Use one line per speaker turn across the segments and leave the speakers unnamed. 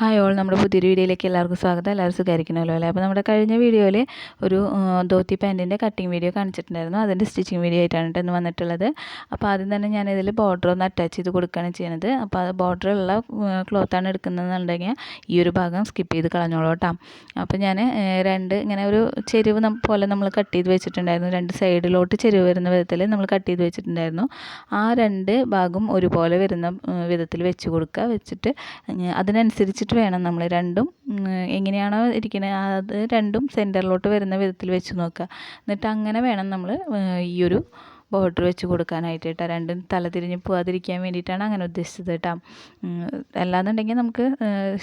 Hi all നമ്മുടെ പുതിയൊരു വീഡിയോയിലേക്ക് എല്ലാവർക്കും സ്വാഗതം. എല്ലാവരും സുഖമായിരിക്കണമല്ലോ അല്ലേ? അപ്പോൾ നമ്മുടെ കഴിഞ്ഞ വീഡിയോയിൽ ഒരു ധോത്തി പാന്റിന്റെ കട്ടിങ് വീഡിയോ കാണിച്ചിട്ടുണ്ടായിരുന്നു. അതിന്റെ സ്റ്റിച്ചിങ് വീഡിയോ ആയിട്ടാണ് കേട്ടോ ഇന്ന് വന്നിട്ടുള്ളത്. അപ്പോൾ ആദ്യം തന്നെ ഞാൻ ഇതിൽ ബോർഡർ ഒന്ന് അറ്റാച്ച് ചെയ്ത് കൊടുക്കുകയാണ് ചെയ്യുന്നത് അപ്പോൾ അത് ബോർഡറുള്ള ക്ലോത്താണ് എടുക്കുന്നതെന്നുണ്ടെങ്കിൽ ഈ ഒരു ഭാഗം സ്കിപ്പ് ചെയ്ത് കളഞ്ഞോളൂ കേട്ടോ. അപ്പോൾ ഞാൻ രണ്ട് ഇങ്ങനെ ഒരു ചെരുവ് പോലെ നമ്മൾ കട്ട് ചെയ്ത് വെച്ചിട്ടുണ്ടായിരുന്നു. രണ്ട് സൈഡിലോട്ട് ചെരുവ് വരുന്ന വിധത്തിൽ നമ്മൾ കട്ട് ചെയ്ത് വെച്ചിട്ടുണ്ടായിരുന്നു. ആ രണ്ട് ഭാഗം ഒരുപോലെ വരുന്ന വിധത്തിൽ വെച്ച് കൊടുക്കുക. വെച്ചിട്ട് അതിനനുസരിച്ചിട്ട് വേണം നമ്മൾ രണ്ടും എങ്ങനെയാണോ ഇരിക്കുന്നത് അത് രണ്ടും സെന്ററിലോട്ട് വരുന്ന വിധത്തിൽ വെച്ച് നോക്കുക. എന്നിട്ട് അങ്ങനെ വേണം നമ്മൾ ഈ ഒരു ബോർഡർ വെച്ച് കൊടുക്കാനായിട്ട് കേട്ടോ രണ്ടും തല തിരിഞ്ഞ് പോകാതിരിക്കാൻ വേണ്ടിയിട്ടാണ് അങ്ങനെ ഉദ്ദേശിച്ചത് കേട്ടോ. അല്ലാന്നുണ്ടെങ്കിൽ നമുക്ക്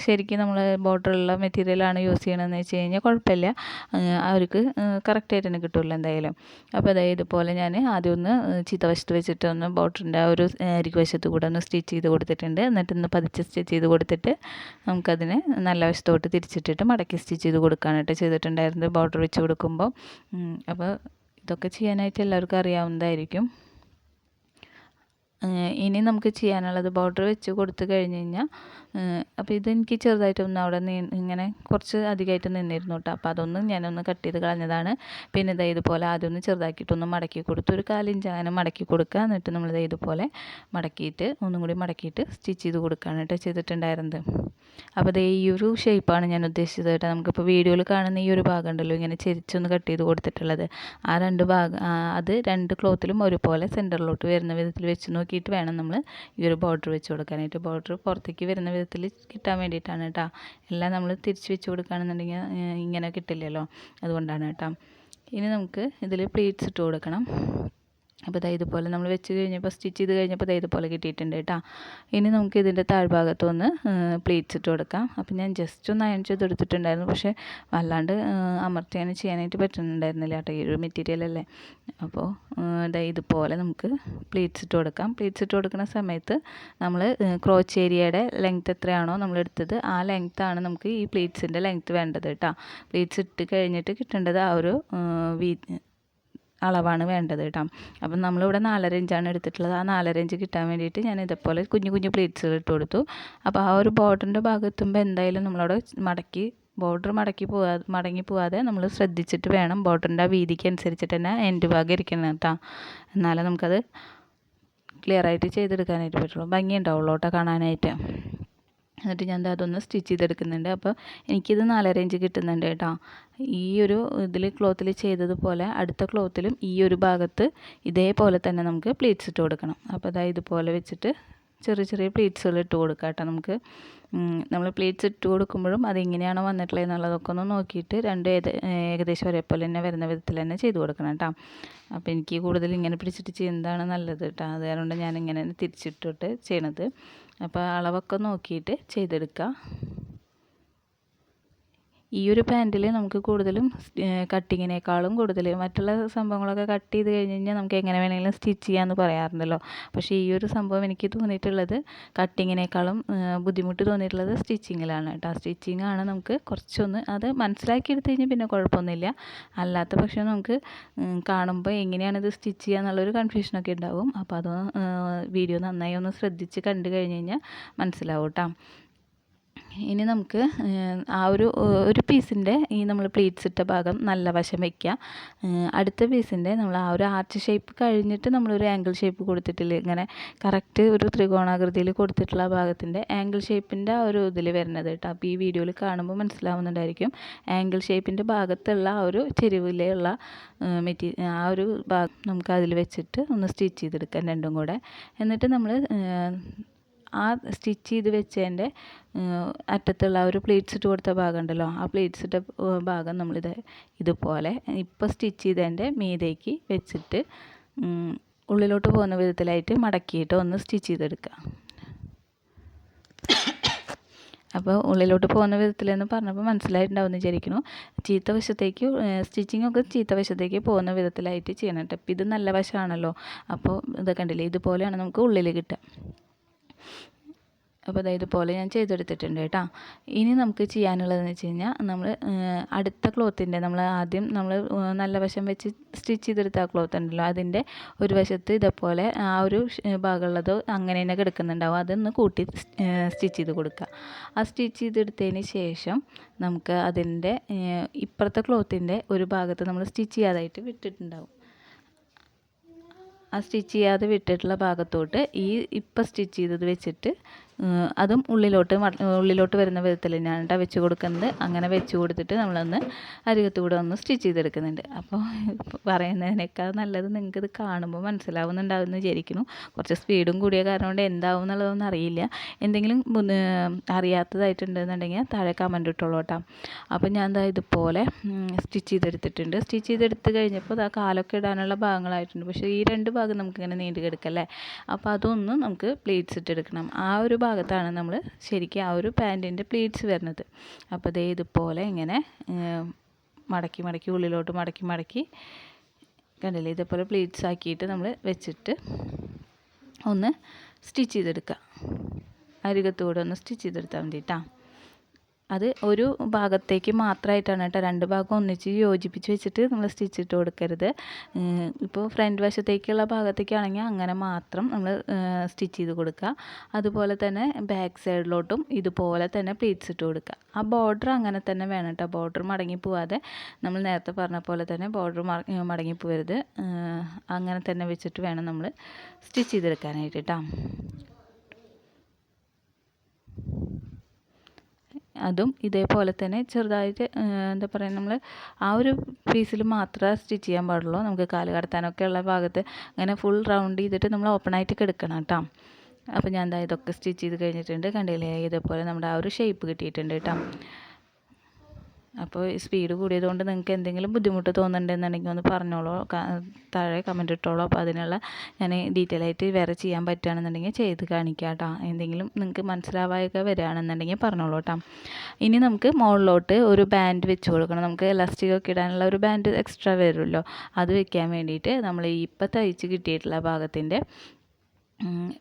ശരിക്കും നമ്മൾ ബോർഡറുള്ള മെറ്റീരിയലാണ് യൂസ് ചെയ്യണമെന്ന് വെച്ച് കഴിഞ്ഞാൽ കുഴപ്പമില്ല. അവർക്ക് കറക്റ്റായിട്ട് തന്നെ കിട്ടുമല്ലോ എന്തായാലും. അപ്പോൾ അതായത് ഇതുപോലെ ഞാൻ ആദ്യം ഒന്ന് ചീത്ത വശത്ത് വെച്ചിട്ട് ഒന്ന് ബോർഡറിന്റെ ആ ഒരു അരികു വശത്ത് കൂടെ ഒന്ന് സ്റ്റിച്ച് ചെയ്ത് കൊടുത്തിട്ടുണ്ട്. എന്നിട്ട് ഒന്ന് പതിച്ച് സ്റ്റിച്ച് ചെയ്ത് കൊടുത്തിട്ട് നമുക്കതിനെ നല്ല വശത്തോട്ട് തിരിച്ചിട്ടിട്ട് മടക്കി സ്റ്റിച്ച് ചെയ്ത് കൊടുക്കാനായിട്ട് ചെയ്തിട്ടുണ്ടായിരുന്നു ബോർഡർ വെച്ച് കൊടുക്കുമ്പോൾ അപ്പോൾ ഇതൊക്കെ ചെയ്യാനായിട്ട് എല്ലാവർക്കും അറിയാവുന്നതായിരിക്കും. ഇനി നമുക്ക് ചെയ്യാനുള്ളത് ബോർഡർ വെച്ച് കൊടുത്തു കഴിഞ്ഞ് കഴിഞ്ഞാൽ അപ്പോൾ ഇതെനിക്ക് ചെറുതായിട്ടൊന്ന് അവിടെ ഇങ്ങനെ കുറച്ച് അധികമായിട്ട് നിന്നിരുന്നു കേട്ടോ അപ്പോൾ അതൊന്നും ഞാനൊന്ന് കട്ട് ചെയ്ത് കളഞ്ഞതാണ്. പിന്നെ ഇതാ ഇതുപോലെ ആദ്യം ഒന്ന് ചെറുതാക്കിയിട്ടൊന്ന് മടക്കി കൊടുത്തു ഒരു കാലിഞ്ച് അങ്ങനെ മടക്കി കൊടുക്കുക. എന്നിട്ട് നമ്മളിത് ഇതുപോലെ മടക്കിയിട്ട് ഒന്നും കൂടി മടക്കിയിട്ട് സ്റ്റിച്ച് ചെയ്ത് കൊടുക്കുകയാണ് കേട്ടോ ചെയ്തിട്ടുണ്ടായിരുന്നത്. അപ്പോൾ അതേ ഈ ഒരു ഷേപ്പാണ് ഞാൻ ഉദ്ദേശിച്ചത് കേട്ടോ. നമുക്കിപ്പോൾ വീഡിയോയിൽ കാണുന്ന ഈ ഒരു ഭാഗം ഉണ്ടല്ലോ ഇങ്ങനെ ചെരിച്ചൊന്ന് കട്ട് ചെയ്ത് കൊടുത്തിട്ടുള്ളത്. ആ രണ്ട് ഭാഗം അത് രണ്ട് ക്ലോത്തിലും ഒരുപോലെ സെന്ററിലോട്ട് വരുന്ന വിധത്തിൽ വെച്ച് നോക്കിയിട്ട് വേണം നമ്മൾ ഈ ഒരു ബോർഡർ വെച്ച് കൊടുക്കാനായിട്ട്. ബോർഡർ പുറത്തേക്ക് വരുന്ന വിധത്തിൽ കിട്ടാൻ വേണ്ടിയിട്ടാണ് കേട്ടോ. എല്ലാം നമ്മൾ തിരിച്ച് വെച്ച് കൊടുക്കുകയാണെന്നുണ്ടെങ്കിൽ ഇങ്ങനെ കിട്ടില്ലല്ലോ. അതുകൊണ്ടാണ് കേട്ടോ. ഇനി നമുക്ക് ഇതിൽ പ്ലീറ്റ്സ് ഇട്ട് കൊടുക്കണം. അപ്പോൾ ഇതാ ഇതുപോലെ നമ്മൾ വെച്ച് കഴിഞ്ഞപ്പോൾ സ്റ്റിച്ച് ചെയ്ത് കഴിഞ്ഞപ്പോൾ ഇതാ ഇതുപോലെ കിട്ടിയിട്ടുണ്ട് കേട്ടോ. ഇനി നമുക്ക് ഇതിന്റെ താഴ്ഭാഗത്തൊന്ന് പ്ലീറ്റ്സ് ഇട്ട് കൊടുക്കാം. അപ്പോൾ ഞാൻ ജസ്റ്റ് ഒന്ന് അയൺ ചെയ്ത് എടുത്തിട്ടുണ്ടായിരുന്നു. പക്ഷേ വല്ലാണ്ട് അമർത്തിയാണ് ചെയ്യാനായിട്ട് പറ്റുന്നുണ്ടായിരുന്നില്ല കേട്ടോ ഈ ഒരു മെറ്റീരിയൽ അല്ലേ? അപ്പോൾ ഇതാ ഇതുപോലെ നമുക്ക് പ്ലീറ്റ്സ് ഇട്ട് കൊടുക്കാം. പ്ലീറ്റ്സ് ഇട്ട് കൊടുക്കുന്ന സമയത്ത് നമ്മൾ ക്രോച്ച് ഏരിയയുടെ ലെങ്ത്ത് എത്രയാണോ നമ്മൾ എടുത്തത് ആ ലെങ്ത്താണ് നമുക്ക് ഈ പ്ലീറ്റ്സിന്റെ ലെങ്ത് വേണ്ടത് കേട്ടോ. പ്ലീറ്റ്സ് ഇട്ട് കഴിഞ്ഞിട്ട് കിട്ടേണ്ടത് ആ ഒരു വീ അളവാണ് വേണ്ടത് കേട്ടോ. അപ്പം നമ്മളിവിടെ നാലര ഇഞ്ചാണ് എടുത്തിട്ടുള്ളത്. ആ നാലര ഇഞ്ച് കിട്ടാൻ വേണ്ടിയിട്ട് ഞാൻ ഇതേപോലെ കുഞ്ഞു കുഞ്ഞു പ്ലേറ്റ്സുകൾ ഇട്ട് കൊടുത്തു. അപ്പോൾ ആ ഒരു ബോർഡറിന്റെ ഭാഗത്തുമ്പോൾ എന്തായാലും നമ്മളവിടെ മടക്കി ബോർഡർ മടക്കി പോവാ മടങ്ങി പോവാതെ നമ്മൾ ശ്രദ്ധിച്ചിട്ട് വേണം ബോർഡറിന്റെ ആ വീതിക്ക് അനുസരിച്ചിട്ട് തന്നെ എൻഡ് ഭാഗം ഇരിക്കണം കേട്ടോ. എന്നാലേ നമുക്കത് ക്ലിയർ ആയിട്ട് ചെയ്തെടുക്കാനായിട്ട് പറ്റുള്ളൂ. ഭംഗി ഉണ്ടാവുള്ളൂ കേട്ടോ കാണാനായിട്ട്. എന്നിട്ട് ഞാൻ അതൊന്ന് സ്റ്റിച്ച് ചെയ്തെടുക്കുന്നുണ്ട്. അപ്പോൾ എനിക്കിത് നാലര ഇഞ്ച് കിട്ടുന്നുണ്ട് കേട്ടോ. ഈ ഒരു ഇതിൽ ക്ലോത്തിൽ ചെയ്തതുപോലെ അടുത്ത ക്ലോത്തിലും ഈ ഒരു ഭാഗത്ത് ഇതേപോലെ തന്നെ നമുക്ക് പ്ലീറ്റ്സ് ഇട്ട് കൊടുക്കണം. അപ്പോൾ അതായത് ഇതുപോലെ വെച്ചിട്ട് ചെറിയ ചെറിയ പ്ലേറ്റ്സുകൾ ഇട്ട് കൊടുക്കുക കേട്ടോ നമുക്ക് നമ്മൾ പ്ലേറ്റ്സ് ഇട്ട് കൊടുക്കുമ്പോഴും അതെങ്ങനെയാണോ വന്നിട്ടുള്ളത് എന്നുള്ളതൊക്കെ ഒന്ന് നോക്കിയിട്ട് രണ്ട് ഏകദേശം ഒരേപോലെ തന്നെ വരുന്ന വിധത്തിൽ തന്നെ ചെയ്ത് കൊടുക്കണം കേട്ടോ. അപ്പോൾ എനിക്ക് കൂടുതൽ ഇങ്ങനെ പിടിച്ചിട്ട് ചെയ്യുന്നതാണ് നല്ലത് കേട്ടോ. അതുകൊണ്ട് ഞാൻ ഇങ്ങനെ തിരിച്ചിട്ടിട്ട് ചെയ്യണത്. അപ്പോൾ അളവൊക്കെ നോക്കിയിട്ട് ചെയ്തെടുക്കുക ഈ ഒരു പാന്റിൽ നമുക്ക് കൂടുതലും കട്ടിങ്ങിനേക്കാളും കൂടുതൽ മറ്റുള്ള സംഭവങ്ങളൊക്കെ കട്ട് ചെയ്ത് കഴിഞ്ഞ് കഴിഞ്ഞാൽ നമുക്ക് എങ്ങനെ വേണമെങ്കിലും സ്റ്റിച്ച് ചെയ്യാമെന്ന് പറയാറുണ്ടല്ലോ. പക്ഷേ ഈ ഒരു സംഭവം എനിക്ക് തോന്നിയിട്ടുള്ളത് കട്ടിങ്ങിനേക്കാളും ബുദ്ധിമുട്ട് തോന്നിയിട്ടുള്ളത് സ്റ്റിച്ചിങ്ങിലാണ് കേട്ടോ. സ്റ്റിച്ചിങ് ആണ് നമുക്ക് കുറച്ചൊന്ന് അത് മനസ്സിലാക്കി എടുത്തു കഴിഞ്ഞാൽ പിന്നെ കുഴപ്പമൊന്നുമില്ല. അല്ലാത്ത പക്ഷേ നമുക്ക് കാണുമ്പോൾ എങ്ങനെയാണ് ഇത് സ്റ്റിച്ച് ചെയ്യുക എന്നുള്ളൊരു കൺഫ്യൂഷനൊക്കെ ഉണ്ടാവും. അപ്പോൾ അത് വീഡിയോ നന്നായി ഒന്ന് ശ്രദ്ധിച്ച് കണ്ടു കഴിഞ്ഞ് കഴിഞ്ഞാൽ മനസ്സിലാവും കേട്ടോ. ഇനി നമുക്ക് ആ ഒരു ഒരു പീസിന്റെ ഈ നമ്മൾ പ്ലീറ്റ്സ് ഇട്ട ഭാഗം നല്ല വശം വയ്ക്കുക അടുത്ത പീസിന്റെ നമ്മൾ ആ ഒരു ആർച്ച് ഷേപ്പ് കഴിഞ്ഞിട്ട് നമ്മളൊരു ആംഗിൾ ഷേപ്പ് കൊടുത്തിട്ടില്ല ഇങ്ങനെ കറക്റ്റ് ഒരു ത്രികോണാകൃതിയിൽ കൊടുത്തിട്ടുള്ള ഭാഗത്തിന്റെ ആംഗിൾ ഷേപ്പിന്റെ ആ ഒരു ഇതിൽ വരുന്നത് കേട്ടോ. അപ്പോൾ ഈ വീഡിയോയിൽ കാണുമ്പോൾ മനസ്സിലാവുന്നുണ്ടായിരിക്കും. ആംഗിൾ ഷേപ്പിന്റെ ഭാഗത്തുള്ള ആ ഒരു ചെരുവിലുള്ള മെറ്റീ ആ ഒരു ഭാഗം നമുക്ക് അതിൽ വെച്ചിട്ട് ഒന്ന് സ്റ്റിച്ച് ചെയ്തെടുക്കാം രണ്ടും കൂടെ. എന്നിട്ട് നമ്മൾ ആ സ്റ്റിച്ച് ചെയ്ത് വെച്ചതിന്റെ അറ്റത്തുള്ള ഒരു പ്ലേറ്റ്സ് ഇട്ട് കൊടുത്ത ഭാഗം ഉണ്ടല്ലോ ആ പ്ലേറ്റ്സ് ഇട്ട ഭാഗം നമ്മളിത് ഇതുപോലെ ഇപ്പോൾ സ്റ്റിച്ച് ചെയ്തതിന്റെ മീതേക്ക് വെച്ചിട്ട് ഉള്ളിലോട്ട് പോകുന്ന വിധത്തിലായിട്ട് മടക്കിയിട്ട് ഒന്ന് സ്റ്റിച്ച് ചെയ്തെടുക്കുക. അപ്പോൾ ഉള്ളിലോട്ട് പോകുന്ന വിധത്തിലെന്ന് പറഞ്ഞപ്പോൾ മനസ്സിലായിട്ടുണ്ടാവും എന്ന് വിചാരിക്കുന്നു. ചീത്ത വശത്തേക്ക് സ്റ്റിച്ചിങ് ഒക്കെ ചീത്ത വശത്തേക്ക് പോകുന്ന വിധത്തിലായിട്ട് ചെയ്യണം കേട്ടോ. ഇത് നല്ല വശമാണല്ലോ. അപ്പോൾ ഇതൊക്കെ കണ്ടില്ലേ ഇതുപോലെയാണ് നമുക്ക് ഉള്ളിൽ കിട്ടുക. അപ്പോൾ അതായത് പോലെ ഞാൻ ചെയ്തെടുത്തിട്ടുണ്ട് കേട്ടോ. ഇനി നമുക്ക് ചെയ്യാനുള്ളതെന്ന് വെച്ച് കഴിഞ്ഞാൽ നമ്മൾ അടുത്ത ക്ലോത്തിന്റെ നമ്മൾ ആദ്യം നമ്മൾ നല്ല വശം വെച്ച് സ്റ്റിച്ച് ചെയ്തെടുത്ത ആ ക്ലോത്ത് ഉണ്ടല്ലോ. അതിന്റെ ഒരു വശത്ത് ഇതേപോലെ ആ ഒരു ഭാഗമുള്ളത് അങ്ങനെ തന്നെ കിടക്കുന്നുണ്ടാവും. അതൊന്ന് കൂട്ടി സ്റ്റിച്ച് ചെയ്ത് കൊടുക്കുക. ആ സ്റ്റിച്ച് ചെയ്തെടുത്തതിന് ശേഷം നമുക്ക് അതിന്റെ ഇപ്പുറത്തെ ക്ലോത്തിന്റെ ഒരു ഭാഗത്ത് നമ്മൾ സ്റ്റിച്ച് ചെയ്യാതായിട്ട് വിട്ടിട്ടുണ്ടാവും. ആ സ്റ്റിച്ച് ചെയ്യാതെ വിട്ടിട്ടുള്ള ഭാഗത്തോട്ട് ഈ ഇപ്പം സ്റ്റിച്ച് ചെയ്തത് വെച്ചിട്ട് അതും ഉള്ളിലോട്ട് ഉള്ളിലോട്ട് വരുന്ന വിധത്തിൽ തന്നെയാണ് കേട്ടോ വെച്ച് കൊടുക്കുന്നത്. അങ്ങനെ വെച്ച് കൊടുത്തിട്ട് നമ്മളൊന്ന് അരികത്തൂടെ ഒന്ന് സ്റ്റിച്ച് ചെയ്തെടുക്കുന്നുണ്ട്. അപ്പോൾ പറയുന്നതിനേക്കാൾ നല്ലത് നിങ്ങൾക്കിത് കാണുമ്പോൾ മനസ്സിലാവുന്നുണ്ടാവുമെന്ന് വിചാരിക്കുന്നു. കുറച്ച് സ്പീഡും കൂടിയ കാരണം കൊണ്ട് എന്താവും എന്നുള്ളതൊന്നും അറിയില്ല. എന്തെങ്കിലും അറിയാത്തതായിട്ടുണ്ടെന്നുണ്ടെങ്കിൽ താഴെ കമന്റ് ഇട്ടോളൂ കേട്ടോ അപ്പോൾ ഞാൻ എന്താ ഇതുപോലെ സ്റ്റിച്ച് ചെയ്തെടുത്തിട്ടുണ്ട്. സ്റ്റിച്ച് ചെയ്തെടുത്ത് കഴിഞ്ഞപ്പോൾ ആ കാലൊക്കെ ഇടാനുള്ള ഭാഗങ്ങളായിട്ടുണ്ട്. പക്ഷേ ഈ രണ്ട് ഭാഗം നമുക്കിങ്ങനെ നീണ്ടു കിടക്കല്ലേ? അപ്പോൾ അതൊന്നും നമുക്ക് പ്ലേറ്റ്സ് ഇട്ടെടുക്കണം. ആ ഒരു ഭാഗത്താണ് നമ്മൾ ശരിക്കും ആ ഒരു പാന്റിന്റെ പ്ലീറ്റ്സ് വരുന്നത്. അപ്പോൾ ദേ ഇതുപോലെ ഇങ്ങനെ മടക്കി മടക്കി ഉള്ളിലോട്ട് മടക്കി മടക്കി കണ്ടില്ലേ? ഇതേപോലെ പ്ലീറ്റ്സ് ആക്കിയിട്ട് നമ്മൾ വെച്ചിട്ട് ഒന്ന് സ്റ്റിച്ച് ചെയ്തെടുക്കുക. അരികത്തൂടെ ഒന്ന് സ്റ്റിച്ച് ചെയ്തെടുത്താൽ മതി കേട്ടോ അത് ഒരു ഭാഗത്തേക്ക് മാത്രമായിട്ടാണ് കേട്ടോ. രണ്ട് ഭാഗം ഒന്നിച്ച് യോജിപ്പിച്ച് വെച്ചിട്ട് നമ്മൾ സ്റ്റിച്ച് ഇട്ട് കൊടുക്കരുത്. ഇപ്പോൾ ഫ്രണ്ട് വശത്തേക്കുള്ള ഭാഗത്തേക്കാണെങ്കിൽ അങ്ങനെ മാത്രം നമ്മൾ സ്റ്റിച്ച് ചെയ്ത് കൊടുക്കുക. അതുപോലെ തന്നെ ബാക്ക് സൈഡിലോട്ടും ഇതുപോലെ തന്നെ പ്ലീറ്റ്സ് ഇട്ട് കൊടുക്കുക. ആ ബോർഡർ അങ്ങനെ തന്നെ വേണം കേട്ടോ. ബോർഡർ മടങ്ങി പോവാതെ നമ്മൾ നേരത്തെ പറഞ്ഞ പോലെ തന്നെ ബോർഡർ മടങ്ങി പോവരുത്. അങ്ങനെ തന്നെ വെച്ചിട്ട് വേണം നമ്മൾ സ്റ്റിച്ച് ചെയ്തെടുക്കാനായിട്ട് കേട്ടോ. അതും ഇതേപോലെ തന്നെ ചെറുതായിട്ട് എന്താ പറയുക നമ്മൾ ആ ഒരു പീസിൽ മാത്രമേ സ്റ്റിച്ച് ചെയ്യാൻ പാടുള്ളൂ. നമുക്ക് കാൽ കടത്താനൊക്കെ ഉള്ള ഭാഗത്ത് അങ്ങനെ ഫുൾ റൗണ്ട് ചെയ്തിട്ട് നമ്മൾ ഓപ്പൺ ആയിട്ട് കിടക്കണം കേട്ടോ. അപ്പോൾ ഞാൻ എന്താ ഇതൊക്കെ സ്റ്റിച്ച് ചെയ്ത് കഴിഞ്ഞിട്ടുണ്ട്. കണ്ടില്ലേ? ഇതേപോലെ നമ്മുടെ ആ ഒരു ഷേപ്പ് കിട്ടിയിട്ടുണ്ട് കേട്ടോ. അപ്പോൾ സ്പീഡ് കൂടിയതുകൊണ്ട് നിങ്ങൾക്ക് എന്തെങ്കിലും ബുദ്ധിമുട്ട് തോന്നുന്നുണ്ടെന്നുണ്ടെങ്കിൽ ഒന്ന് പറഞ്ഞോളൂ. താഴെ കമന്റ് ഇട്ടോളൂ. അപ്പോൾ അതിനുള്ള ഞാൻ ഡീറ്റെയിൽ ആയിട്ട് വേറെ ചെയ്യാൻ പറ്റുകയാണെന്നുണ്ടെങ്കിൽ ചെയ്ത് കാണിക്കാം കേട്ടോ. എന്തെങ്കിലും നിങ്ങൾക്ക് മനസ്സിലാവായൊക്കെ വരികയാണെന്നുണ്ടെങ്കിൽ പറഞ്ഞോളൂ കേട്ടോ. ഇനി നമുക്ക് മുകളിലോട്ട് ഒരു ബാൻഡ് വെച്ച് കൊടുക്കണം. നമുക്ക് ഇലാസ്റ്റിക് ഒക്കെ ഇടാനുള്ള ഒരു ബാൻഡ് എക്സ്ട്രാ വരുമല്ലോ. അത് വെക്കാൻ വേണ്ടിയിട്ട് നമ്മൾ ഇപ്പം തയ്ച്ച് കിട്ടിയിട്ടുള്ള ഭാഗത്തിന്റെ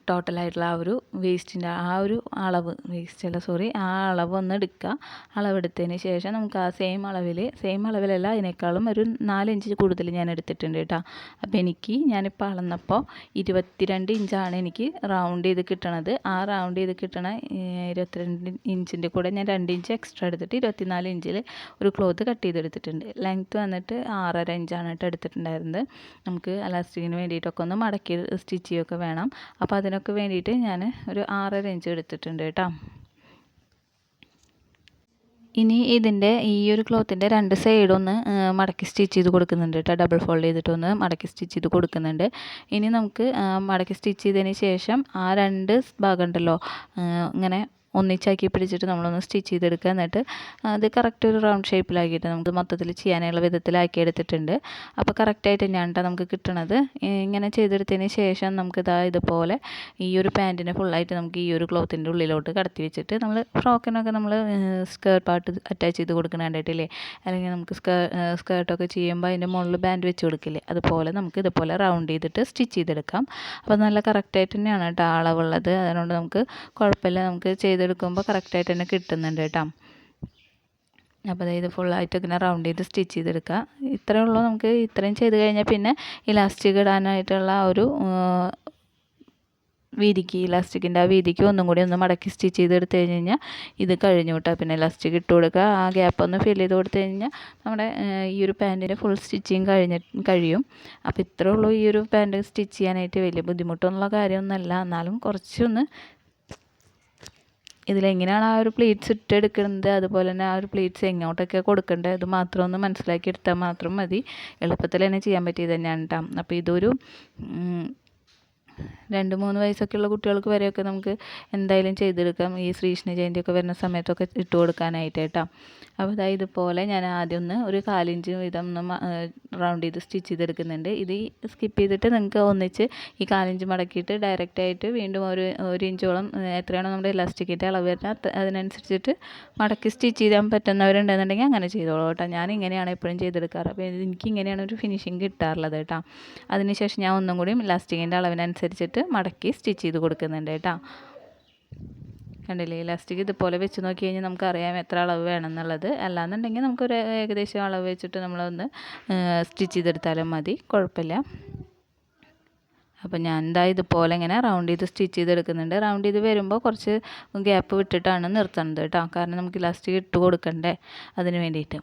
ടോട്ടലായിട്ടുള്ള ആ ഒരു വേസ്റ്റിന്റെ ആ ഒരു അളവ് വേസ്റ്റ് അല്ല സോറി ആ അളവ് ഒന്ന് എടുക്കുക. അളവെടുത്തതിന് ശേഷം നമുക്ക് ആ സെയിം അളവിൽ സെയിം അളവിലല്ല അതിനേക്കാളും ഒരു നാലിഞ്ച് കൂടുതൽ ഞാൻ എടുത്തിട്ടുണ്ട് കേട്ടോ. അപ്പോൾ എനിക്ക് ഞാനിപ്പോൾ അളന്നപ്പോൾ ഇരുപത്തിരണ്ട് ഇഞ്ചാണ് എനിക്ക് റൗണ്ട് ചെയ്ത് കിട്ടണത്. ആ റൗണ്ട് ചെയ്ത് കിട്ടണ ഇരുപത്തിരണ്ട് ഇഞ്ചിന്റെ കൂടെ ഞാൻ രണ്ട് ഇഞ്ച് എക്സ്ട്രാ എടുത്തിട്ട് ഇരുപത്തിനാല് ഇഞ്ചിൽ ഒരു ക്ലോത്ത് കട്ട് ചെയ്തെടുത്തിട്ടുണ്ട്. ലെങ്ത്ത് വന്നിട്ട് ആറര ഇഞ്ചാണ് കേട്ടോ എടുത്തിട്ടുണ്ടായിരുന്നത്. നമുക്ക് അലാസ്റ്റിക്കിന് വേണ്ടിയിട്ടൊക്കെ ഒന്ന് മടക്കി സ്റ്റിച്ച് ചെയ്യുകയൊക്കെ വേണം. അപ്പോൾ അതിനൊക്കെ വേണ്ടിയിട്ട് ഞാൻ ഒരു ആറര ഇഞ്ച് എടുത്തിട്ടുണ്ട് കേട്ടോ. ഇനി ഇതിന്റെ ഈ ഒരു ക്ലോത്തിന്റെ രണ്ട് സൈഡൊന്ന് മടക്കി സ്റ്റിച്ച് ചെയ്ത് കൊടുക്കുന്നുണ്ട് കേട്ടോ. ഡബിൾ ഫോൾഡ് ചെയ്തിട്ടൊന്ന് മടക്കി സ്റ്റിച്ച് ചെയ്ത് കൊടുക്കുന്നുണ്ട്. ഇനി നമുക്ക് മടക്കി സ്റ്റിച്ച് ചെയ്തതിന് ശേഷം ആ രണ്ട് ഭാഗം ഉണ്ടല്ലോ ഇങ്ങനെ ഒന്നിച്ചാക്കി പിടിച്ചിട്ട് നമ്മളൊന്ന് സ്റ്റിച്ച് ചെയ്തെടുക്കുക എന്നിട്ട് അത് കറക്റ്റ് ഒരു റൗണ്ട് ഷേപ്പിലാക്കിയിട്ട് നമുക്ക് മൊത്തത്തിൽ ചെയ്യാനുള്ള വിധത്തിലാക്കി എടുത്തിട്ടുണ്ട്. അപ്പോൾ കറക്റ്റായിട്ട് തന്നെയാണ് നമുക്ക് കിട്ടണത്. ഇങ്ങനെ ചെയ്തെടുത്തതിന് ശേഷം നമുക്ക് ഇതാ ഇതുപോലെ ഈ ഒരു പാന്റിനെ ഫുള്ളായിട്ട് നമുക്ക് ഈ ഒരു ക്ലോത്തിന്റെ ഉള്ളിലോട്ട് കടത്തി വെച്ചിട്ട് നമ്മൾ ഫ്രോക്കിനൊക്കെ നമ്മൾ സ്കേർട്ട് പാർട്ട് അറ്റാച്ച് ചെയ്ത് കൊടുക്കണേണ്ടായിട്ടില്ലേ അല്ലെങ്കിൽ നമുക്ക് സ്കേർട്ടൊക്കെ ചെയ്യുമ്പോൾ അതിന്റെ മുകളിൽ ബാൻഡ് വെച്ച് കൊടുക്കില്ലേ? അതുപോലെ നമുക്ക് ഇതുപോലെ റൗണ്ട് ചെയ്തിട്ട് സ്റ്റിച്ച് ചെയ്തെടുക്കാം. അപ്പോൾ നല്ല കറക്റ്റായിട്ട് തന്നെയാണ് കേട്ടോ അളവുള്ളത്. അതുകൊണ്ട് നമുക്ക് കുഴപ്പമില്ല. നമുക്ക് ചെയ്ത് ചെയ്തെടുക്കുമ്പോൾ കറക്റ്റായിട്ട് തന്നെ കിട്ടുന്നുണ്ട് കേട്ടോ. അപ്പോൾ അതായത് ഫുള്ളായിട്ട് ഇങ്ങനെ റൗണ്ട് ചെയ്ത് സ്റ്റിച്ച് ചെയ്തെടുക്കുക ഇത്രയേ ഉള്ളൂ നമുക്ക് ഇത്രയും ചെയ്ത് കഴിഞ്ഞാൽ പിന്നെ ഇലാസ്റ്റിക് ഇടാനായിട്ടുള്ള ഒരു വീതിക്ക് ഇലാസ്റ്റിക്കിന്റെ ആ വീതിക്ക് ഒന്നും കൂടി ഒന്ന് മടക്കി സ്റ്റിച്ച് ചെയ്തെടുത്ത് കഴിഞ്ഞ് കഴിഞ്ഞാൽ ഇത് കഴിഞ്ഞു കേട്ടോ. പിന്നെ ഇലാസ്റ്റിക് ഇട്ട് കൊടുക്കുക ആ ഗ്യാപ്പ് ഒന്ന് ഫിൽ ചെയ്ത് കൊടുത്ത് കഴിഞ്ഞാൽ നമ്മുടെ ഈ ഒരു പാന്റിന്റെ ഫുൾ സ്റ്റിച്ചിങ് കഴിഞ്ഞ് കഴിയും. അപ്പോൾ ഇത്രേ ഉള്ളൂ ഈ ഒരു പാന്റ് സ്റ്റിച്ച് ചെയ്യാനായിട്ട് വലിയ ബുദ്ധിമുട്ടൊന്നുള്ള കാര്യമൊന്നുമല്ല. എന്നാലും കുറച്ചൊന്ന് ഇതിലെങ്ങനെയാണ് ആ ഒരു പ്ലേറ്റ്സ് ഇട്ടെടുക്കുന്നത്? അതുപോലെ തന്നെ ആ ഒരു പ്ലേറ്റ്സ് എങ്ങോട്ടൊക്കെ കൊടുക്കേണ്ടത് അത് മാത്രം ഒന്ന് മനസ്സിലാക്കി എടുത്താൽ മാത്രം മതി. എളുപ്പത്തിൽ തന്നെ ചെയ്യാൻ പറ്റിയത് തന്നെയാണ് കേട്ടോ അപ്പോൾ ഇതൊരു രണ്ട് മൂന്ന് വയസ്സൊക്കെ ഉള്ള കുട്ടികൾക്ക് വരെയൊക്കെ നമുക്ക് എന്തായാലും ചെയ്തെടുക്കാം. ഈ ശ്രീകൃഷ്ണ ജയന്തിയൊക്കെ വരുന്ന സമയത്തൊക്കെ ഇട്ട് കൊടുക്കാനായിട്ട് കേട്ടോ അപ്പോൾ അതായത് ഇതുപോലെ ഞാൻ ആദ്യം ഒന്ന് ഒരു കാലിഞ്ച് വീതം ഒന്ന് റൗണ്ട് ചെയ്ത് സ്റ്റിച്ച് ചെയ്തെടുക്കുന്നുണ്ട്. ഇത് സ്കിപ്പ് ചെയ്തിട്ട് നിങ്ങൾക്ക് ഒന്നിച്ച് ഈ കാലിഞ്ച് മടക്കിയിട്ട് ഡയറക്റ്റ് ആയിട്ട് വീണ്ടും ഒരു ഒരു ഇഞ്ചോളം എത്രയാണോ നമ്മുടെ ഇലാസ്റ്റിക്കിന്റെ അളവ് വരുന്നത് അതിനനുസരിച്ചിട്ട് മടക്കി സ്റ്റിച്ച് ചെയ്യാൻ പറ്റുന്നവരുണ്ടെന്നുണ്ടെങ്കിൽ അങ്ങനെ ചെയ്തോളൂ കേട്ടോ. ഞാൻ ഇങ്ങനെയാണ് എപ്പോഴും ചെയ്തെടുക്കാറ്. അപ്പോൾ എനിക്ക് ഇങ്ങനെയാണ് ഒരു ഫിനിഷിങ് കിട്ടാറുള്ളത് കേട്ടോ. അതിനുശേഷം ഞാൻ ഒന്നും കൂടി ഇലാസ്റ്റിക്കിന്റെ അളവിനനുസരിച്ചിട്ട് മടക്കി സ്റ്റിച്ച് ചെയ്ത് കൊടുക്കുന്നുണ്ട് കേട്ടോ. കണ്ടില്ലേ? ഇലാസ്റ്റിക് ഇതുപോലെ വെച്ച് നോക്കി കഴിഞ്ഞാൽ നമുക്ക് അറിയാം എത്ര അളവ് വേണം എന്നുള്ളത്. അല്ലാന്നുണ്ടെങ്കിൽ നമുക്കൊരു ഏകദേശം അളവ് വെച്ചിട്ട് നമ്മളൊന്ന് സ്റ്റിച്ച് ചെയ്തെടുത്താലും മതി. കുഴപ്പമില്ല. അപ്പോൾ ഞാൻ എന്താ ഇതുപോലെ ഇങ്ങനെ റൗണ്ട് ചെയ്ത് സ്റ്റിച്ച് ചെയ്തെടുക്കുന്നുണ്ട്. റൗണ്ട് ചെയ്ത് വരുമ്പോൾ കുറച്ച് ഗ്യാപ്പ് വിട്ടിട്ടാണ് നിർത്തുന്നത് കേട്ടോ. കാരണം നമുക്ക് ഇലാസ്റ്റിക് ഇട്ട് കൊടുക്കണ്ടേ അതിന് വേണ്ടിയിട്ട്.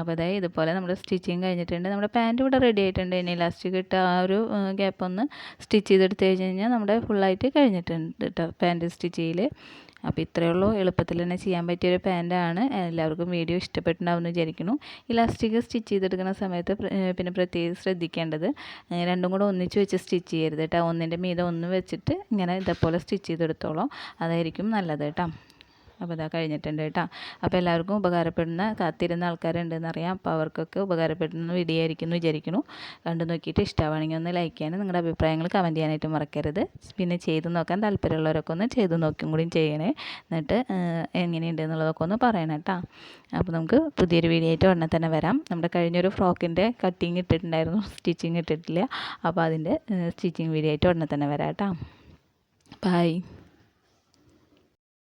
അപ്പോൾ അതായത് ഇതുപോലെ നമ്മൾ സ്റ്റിച്ചിങ് കഴിഞ്ഞിട്ടുണ്ട്. നമ്മുടെ പാന്റ് ഇവിടെ റെഡി ആയിട്ടുണ്ട്. ഇനി ഇലാസ്റ്റിക് ഇട്ട് ആ ഒരു ഗ്യാപ്പ് ഒന്ന് സ്റ്റിച്ച് ചെയ്തെടുത്ത് കഴിഞ്ഞ് കഴിഞ്ഞാൽ നമ്മുടെ ഫുള്ളായിട്ട് കഴിഞ്ഞിട്ടുണ്ട് കേട്ടോ പാന്റ് സ്റ്റിച്ച് ചെയ്യൽ അപ്പോൾ ഇത്രയേ ഉള്ളൂ. എളുപ്പത്തിൽ തന്നെ ചെയ്യാൻ പറ്റിയൊരു പാന്റാണ്. എല്ലാവർക്കും വീഡിയോ ഇഷ്ടപ്പെട്ടിട്ടുണ്ടാവും എന്ന് വിചാരിക്കുന്നു. ഇലാസ്റ്റിക് സ്റ്റിച്ച് ചെയ്തെടുക്കുന്ന സമയത്ത് പിന്നെ പ്രത്യേകം ശ്രദ്ധിക്കേണ്ടത് രണ്ടും കൂടെ ഒന്നിച്ച് വെച്ച് സ്റ്റിച്ച് ചെയ്യരുത് കേട്ടോ. ഒന്നിന്റെ മീതെ ഒന്ന് വെച്ചിട്ട് ഇങ്ങനെ ഇതേപോലെ സ്റ്റിച്ച് ചെയ്തെടുത്തോളൂ. അതായിരിക്കും നല്ലത് കേട്ടോ. അപ്പോൾ ഇതാ കഴിഞ്ഞിട്ടുണ്ട് കേട്ടോ. അപ്പോൾ എല്ലാവർക്കും ഉപകാരപ്പെടുന്ന കാത്തിരുന്ന ആൾക്കാരുണ്ടെന്ന് അറിയാം അപ്പോൾ അവർക്കൊക്കെ ഉപകാരപ്പെടുന്ന വീഡിയോ ആയിരിക്കും എന്ന് വിചാരിക്കുന്നു. കണ്ടു നോക്കിയിട്ട് ഇഷ്ടമാണെങ്കിൽ ഒന്ന് ലൈക്ക് ചെയ്യാനും നിങ്ങളുടെ അഭിപ്രായങ്ങൾ കമന്റ് ചെയ്യാനായിട്ട് മറക്കരുത്. പിന്നെ ചെയ്ത് നോക്കാൻ താല്പര്യമുള്ളവരൊക്കെ ഒന്ന് ചെയ്ത് നോക്കും കൂടിയും ചെയ്യണേ. എന്നിട്ട് എങ്ങനെയുണ്ട് എന്നുള്ളതൊക്കെ ഒന്ന് പറയണം കേട്ടോ. അപ്പോൾ നമുക്ക് പുതിയൊരു വീഡിയോ ആയിട്ട് ഉടനെ തന്നെ വരാം. നമ്മുടെ കഴിഞ്ഞൊരു ഫ്രോക്കിന്റെ കട്ടിങ് ഇട്ടിട്ടുണ്ടായിരുന്നു. സ്റ്റിച്ചിങ് ഇട്ടിട്ടില്ല. അപ്പോൾ അതിന്റെ സ്റ്റിച്ചിങ് വീഡിയോ ആയിട്ട് ഉടനെ തന്നെ വരാം കേട്ടോ. ബൈ